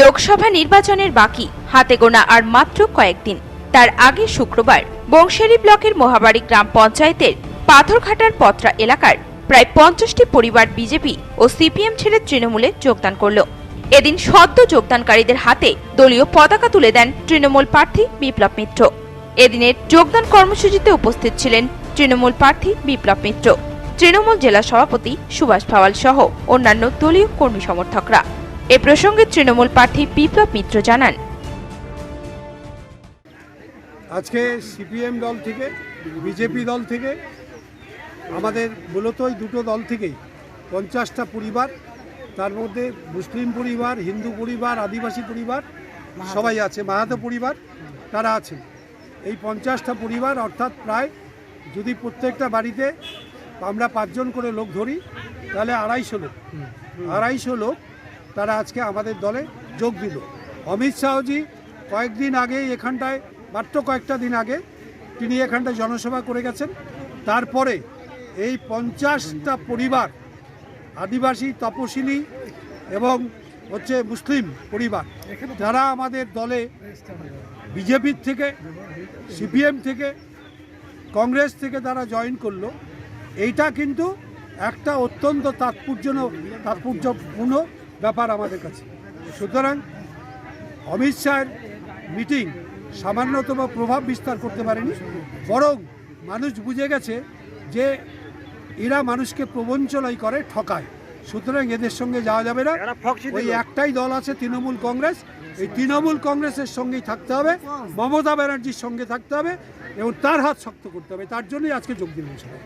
লোকসভা নির্বাচনের বাকি, হাতে গোনা আর মাত্র কয়েকদিন। তার আগে শুক্রবার বংশেরি ব্লকের মহাবাড়ি গ্রাম পঞ্চায়েতের পাথরঘাটার পত্রা এলাকার প্রায় পঞ্চাশটি পরিবার বিজেপি ও সিপিএম ছেড়ে তৃণমূলে যোগদান করল। এদিন সদ্য যোগদানকারীদের হাতে দলীয় পতাকা তুলে দেন তৃণমূল প্রার্থী বিপ্লব মিত্র। এদিনের যোগদান কর্মসূচিতে উপস্থিত ছিলেন তৃণমূল প্রার্থী বিপ্লব মিত্র, তৃণমূল জেলা সভাপতি সুভাষ ভাওয়াল সহ অন্যান্য দলীয় কর্মী সমর্থকরা। এ প্রসঙ্গে তৃণমূল প্রার্থী বিপ্লব মিত্র জানান। আজকে সিপিএম দল থেকে বিজেপি দল থেকে আমাদের মূলত ওই দুটো দল থেকেই পঞ্চাশটা পরিবার তার মধ্যে মুসলিম পরিবার হিন্দু পরিবার আদিবাসী পরিবার সবাই আছে মাহাতো পরিবার তারা আছে। এই পঞ্চাশটা পরিবার অর্থাৎ প্রায় যদি প্রত্যেকটা বাড়িতে আমরা পাঁচজন করে লোক ধরি তাহলে আড়াইশো লোক। আড়াইশো লোক তারা আজকে আমাদের দলে যোগ দিল। অমিত শাহজি কয়েকদিন আগে এখানটায়, মাত্র কয়েকটা দিন আগে তিনি এখানটায় জনসভা করে গেছেন। তারপরে এই পঞ্চাশটা পরিবার, আদিবাসী, তপশিলি এবং হচ্ছে মুসলিম পরিবার, যারা আমাদের দলে বিজেপির থেকে, সিপিএম থেকে, কংগ্রেস থেকে তারা জয়েন করল। এইটা কিন্তু একটা অত্যন্ত তাৎপর্য, তাৎপর্যপূর্ণ ব্যাপার আমাদের কাছে। সুতরাং অমিত শাহের মিটিং সামান্যতম প্রভাব বিস্তার করতে পারেনি বরং মানুষ বুঝে গেছে যে এরা মানুষকে প্রবঞ্চনাই করে ঠকায়। সুতরাং এদের সঙ্গে যাওয়া যাবে না। ওই একটাই দল আছে তৃণমূল কংগ্রেস। এই তৃণমূল কংগ্রেসের সঙ্গেই থাকতে হবে। মমতা ব্যানার্জির সঙ্গে থাকতে হবে এবং তার হাত শক্ত করতে হবে। তার জন্যই আজকে যোগ সবাই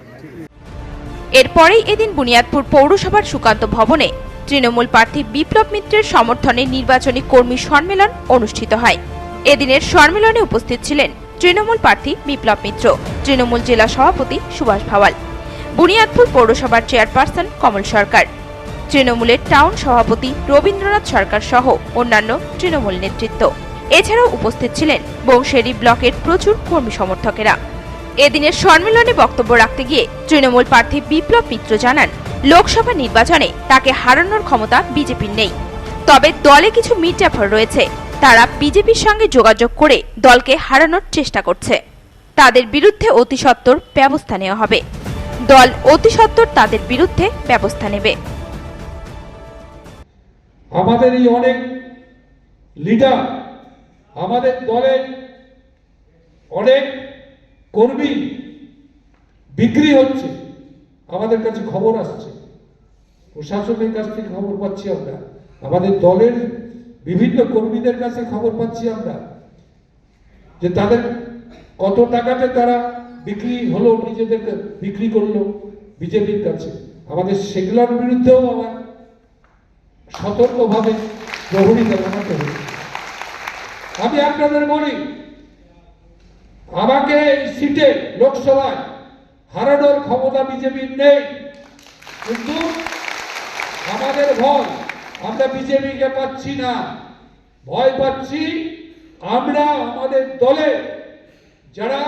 এরপরেই এদিন বুনিয়াদপুর পৌরসভার সুকান্ত ভবনে তৃণমূল প্রার্থী বিপ্লব মিত্রের সমর্থনে নির্বাচনী কর্মী সম্মেলন অনুষ্ঠিত হয়। এদিনের সম্মেলনে উপস্থিত ছিলেন তৃণমূল প্রার্থী বিপ্লব মিত্র, তৃণমূল জেলা সভাপতি সুভাষ ভাওয়াল, বুনিয়াদপুর পৌরসভার চেয়ারপারসন কমল সরকার, তৃণমূলের টাউন সভাপতি রবীন্দ্রনাথ সরকার সহ অন্যান্য তৃণমূল নেতৃত্ব। এছাড়াও উপস্থিত ছিলেন বংশেরি ব্লকের প্রচুর কর্মী সমর্থকেরা। এদিনের সম্মেলনে বক্তব্য রাখতে গিয়ে তৃণমূল প্রার্থী বিপ্লব মিত্র জানান লোকসভা নির্বাচনে তাকে হারানোর ক্ষমতা বিজেপির নেই। তবে দলে কিছু মির্জাফর রয়েছে। তারা বিজেপির সঙ্গে যোগাযোগ করে দলকে হারানোর চেষ্টা করছে। তাদের বিরুদ্ধে অতি ব্যবস্থা নেওয়া হবে। দল অতি তাদের বিরুদ্ধে ব্যবস্থা নেবে। আমাদের এই অনেক লিডার, আমাদের দলের অনেক কর্মী বিক্রি হচ্ছে। আমাদের কাছে খবর আসছে। প্রশাসনের কাছ থেকে খবর পাচ্ছি আমরা। আমাদের দলের বিভিন্ন কর্মীদের কাছে খবর পাচ্ছি আমরা যে তাদের কত টাকাতে তারা বিক্রি হলো নিজেদেরকে বিক্রি করল বিজেপির কাছে। আমাদের সেগুলোর বিরুদ্ধেও আমার সতর্কভাবে প্রহরী আমি আপনাদের বলি, আমাকে এই সিটে লোকসভায় হারানোর ক্ষমতা বিজেপির নেই। কিন্তু আমাদের ভয়, আমরা বিজেপিকে পাচ্ছি না। ভয় পাচ্ছি আমরা আমাদের দলে, যারা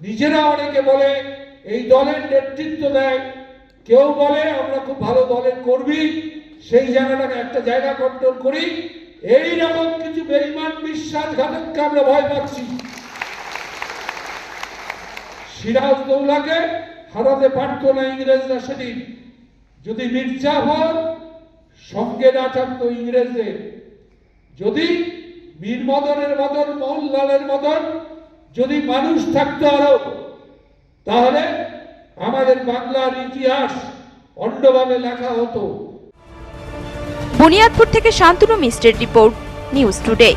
নিজেরা অনেকে বলে এই দলের নেতৃত্ব দেয়, কেউ বলে আমরা খুব ভালো দলের কর্মী, সেই জায়গাটাকে একটা জায়গা কন্ট্রোল করি। এই রকম কিছু বেইমান, বিশ্বাসঘাতককে আমরা ভয় পাচ্ছি। সিরাজদৌলাকে হারাতে পারতো না ইংরেজরা সেদিন। যদি মির্জাফর সঙ্গে না থাকতো ইংরেজদের। যদি মীর মদনের মতন, মোহনলালের মতন, যদি মানুষ থাকতো আরও, তাহলে আমাদের বাংলার ইতিহাস অন্যভাবে লেখা হতো। বুনিয়াদপুর থেকে শান্তনু মিস্টের রিপোর্ট, নিউজ টুডে।